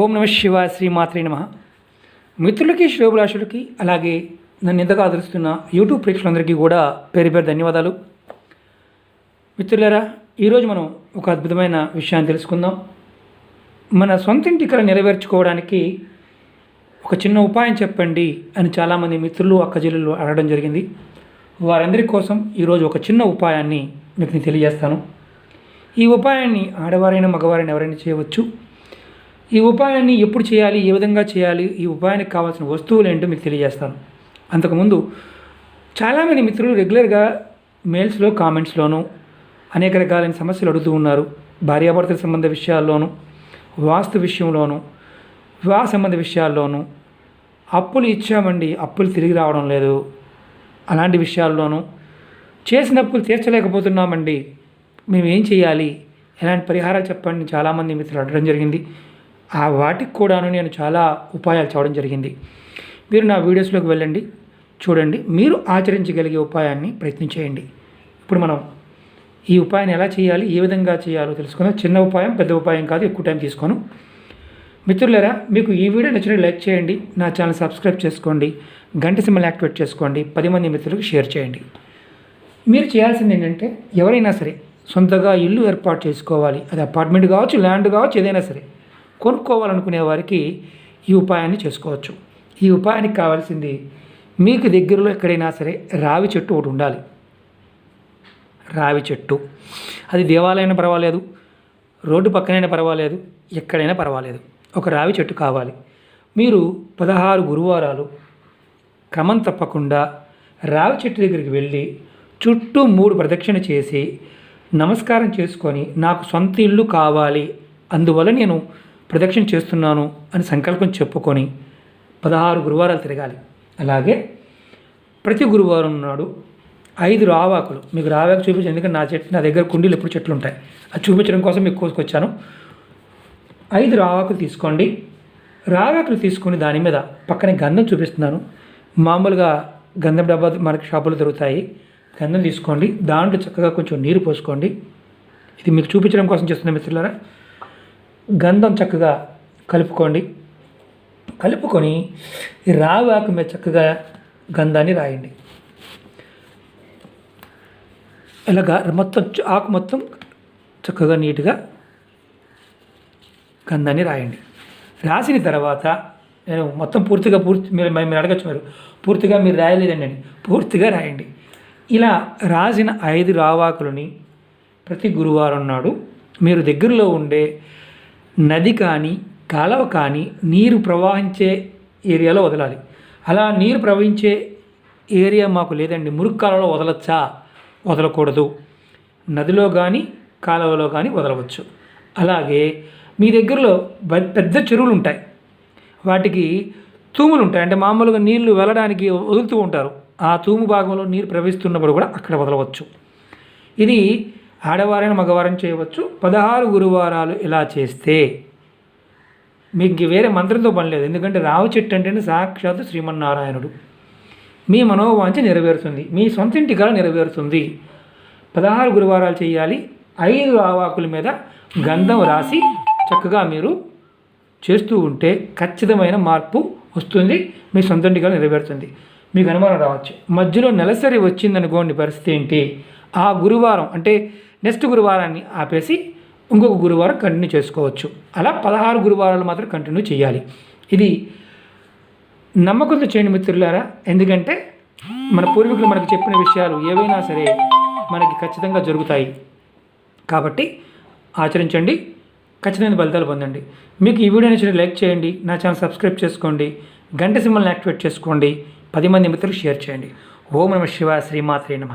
ఓం నమ శివ శ్రీమాత్రే నమ. మిత్రులకి శ్రేభిలాషులకి అలాగే నన్ను ఇంతగా ఆదరిస్తున్న యూట్యూబ్ ప్రేక్షకులందరికీ కూడా పేరు పేరు ధన్యవాదాలు. మిత్రులారా ఈరోజు మనం ఒక అద్భుతమైన విషయాన్ని తెలుసుకుందాం. మన సొంత ఇంటి కళ నెరవేర్చుకోవడానికి ఒక చిన్న ఉపాయం చెప్పండి అని చాలామంది మిత్రులు అక్కజల్లు అడగడం జరిగింది. వారందరి కోసం ఈరోజు ఒక చిన్న ఉపాయాన్ని మీకు నేను తెలియజేస్తాను. ఈ ఉపాయాన్ని ఆడవారైనా మగవారైనా ఎవరైనా చేయవచ్చు. ఈ ఉపాయాన్ని ఎప్పుడు చేయాలి ఏ విధంగా చేయాలి ఈ ఉపాయానికి కావాల్సిన వస్తువులు ఏంటో మీకు తెలియజేస్తాను. అంతకుముందు చాలామంది మిత్రులు రెగ్యులర్గా మెయిల్స్లో కామెంట్స్లోనూ అనేక రకాలైన సమస్యలు అడుగుతూ ఉన్నారు. భార్యాభర్తల సంబంధ విషయాల్లోనూ వాస్తు విషయంలోనూ వివాహ సంబంధ విషయాల్లోనూ అప్పులు ఇచ్చామండి అప్పులు తిరిగి రావడం లేదు. అలాంటి విషయాల్లోనూ చేసిన అప్పులు తీర్చలేకపోతున్నామండి మేము ఏం చేయాలి ఎలాంటి పరిహారాలు చెప్పండి చాలామంది మిత్రులు అడగడం జరిగింది. ఆ వాటికి కూడాను నేను చాలా ఉపాయాలు చూడడం జరిగింది. మీరు నా వీడియోస్లోకి వెళ్ళండి చూడండి మీరు ఆచరించగలిగే ఉపాయాన్ని ప్రయత్నించేయండి ఇప్పుడు మనం ఈ ఉపాయాన్ని ఎలా చేయాలి ఏ విధంగా చేయాలో తెలుసుకుందాం. చిన్న ఉపాయం పెద్ద ఉపాయం కాదు ఎక్కువ టైం తీసుకోను. మిత్రులారా మీకు ఈ వీడియో నచ్చిన లైక్ చేయండి నా ఛానల్ సబ్స్క్రైబ్ చేసుకోండి గంట సింబల్ యాక్టివేట్ చేసుకోండి పది మంది మిత్రులకు షేర్ చేయండి. మీరు చేయాల్సింది ఏంటంటే ఎవరైనా సరే సొంతగా ఇల్లు ఏర్పాటు చేసుకోవాలి. అది అపార్ట్మెంట్ కావచ్చు ల్యాండ్ కావచ్చు ఏదైనా సరే. కొనుక్కోవాలనుకునే వారికి ఈ ఉపాయాన్ని చేసుకోవచ్చు. ఈ ఉపాయానికి కావాల్సింది మీకు దగ్గరలో ఎక్కడైనా సరే రావి చెట్టు ఒకటి ఉండాలి. రావి చెట్టు. అది దేవాలయం పర్వాలేదు రోడ్డు పక్కనైనా పర్వాలేదు ఎక్కడైనా పర్వాలేదు. ఒక రావి చెట్టు కావాలి. మీరు పదహారు గురువారాలు క్రమం తప్పకుండా రావి చెట్టు దగ్గరికి వెళ్ళి చుట్టూ మూడు ప్రదక్షిణ చేసి నమస్కారం చేసుకొని నాకు సొంత ఇల్లు కావాలి అందువల్ల నేను ప్రదక్షిణ చేస్తున్నాను అని సంకల్పం చెప్పుకొని పదహారు గురువారాలు తిరగాలి. అలాగే ప్రతి గురువారం నాడు ఐదు రావాకులు మీకు రావాకు చూపించాను ఎందుకంటే నా చెట్టు నా దగ్గర కుండీలు ఎప్పుడు చెట్లు ఉంటాయి. అది చూపించడం కోసం మీకు కోసుకొచ్చాను. ఐదు రావాకులు తీసుకోండి. రావాకులు తీసుకొని దాని మీద పక్కనే గంధం చూపిస్తున్నాను. మామూలుగా గంధం డబ్బా మనకి షాపులో దొరుకుతాయి. గంధం తీసుకోండి. దాంట్లో చక్కగా కొంచెం నీరు పోసుకోండి. ఇది మీకు చూపించడం కోసం చేస్తున్న మిత్రులారా గంధం చక్కగా కలుపుకోండి. కలుపుకొని రావాకు మీద చక్కగా గంధాన్ని రాయండి. ఇలాగా మొత్తం ఆకు మొత్తం చక్కగా నీట్గా గంధాన్ని రాయండి. రాసిన తర్వాత నేను మొత్తం పూర్తిగా పూర్తి మీరు మీరు అడగచ్చు మీరు. పూర్తిగా మీరు రాయలేదండి అని పూర్తిగా రాయండి. ఇలా రాసిన ఐదు రావాకులని ప్రతి గురువారం నాడు మీరు దగ్గరలో ఉండే నది కానీ కాలువ కానీ నీరు ప్రవహించే ఏరియాలో వదలాలి. అలా నీరు ప్రవహించే ఏరియా మాకు లేదండి. మురుగు కాలువలో వదలచ్చా? వదలకూడదు. నదిలో కానీ కాలువలో కానీ వదలవచ్చు. అలాగే మీ దగ్గరలో పెద్ద చెరువులు ఉంటాయి వాటికి తూములు ఉంటాయి అంటే మామూలుగా నీళ్ళు వెళ్ళడానికి వదులుతూ ఉంటారు. ఆ తూము భాగంలో నీరు ప్రవహిస్తున్నప్పుడు కూడా అక్కడ వదలవచ్చు. ఇది ఆడవారైన మగవారైన చేయవచ్చు. పదహారు గురువారాలు ఇలా చేస్తే మీకు వేరే మంత్రంతో పని లేదు. ఎందుకంటే రావు చెట్టు అంటేనే సాక్షాత్తు శ్రీమన్నారాయణుడు. మీ మనోవాంఛ నెరవేరుతుంది. మీ సొంత ఇంటి కళ నెరవేరుతుంది. పదహారు గురువారాలు చేయాలి. ఐదు ఆవాకుల మీద గంధం రాసి చక్కగా మీరు చేస్తూ ఉంటే ఖచ్చితమైన మార్పు వస్తుంది. మీ సొంత ఇంటి కళ నెరవేరుతుంది. మీకు అనుమానం రావచ్చు. మధ్యలో నెలసరి వచ్చిందనుకోండి పరిస్థితి ఏంటి? ఆ గురువారం అంటే నెక్స్ట్ గురువారాన్ని ఆపేసి ఇంకొక గురువారం కంటిన్యూ చేసుకోవచ్చు. అలా పదహారు గురువారాలు మాత్రం కంటిన్యూ చేయాలి. ఇది నమ్మకంతో చేయండి మిత్రులారా. ఎందుకంటే మన పూర్వీకులు మనకు చెప్పిన విషయాలు ఏవైనా సరే మనకి ఖచ్చితంగా జరుగుతాయి. కాబట్టి ఆచరించండి. ఖచ్చితమైన ఫలితాలు పొందండి. మీకు ఈ వీడియో నచ్చిన లైక్ చేయండి. నా ఛానల్ సబ్స్క్రైబ్ చేసుకోండి. గంట సింబల్ని యాక్టివేట్ చేసుకోండి. పది మంది మిత్రులు షేర్ చేయండి. ఓం నమ శివ శ్రీమాత్రే నమ.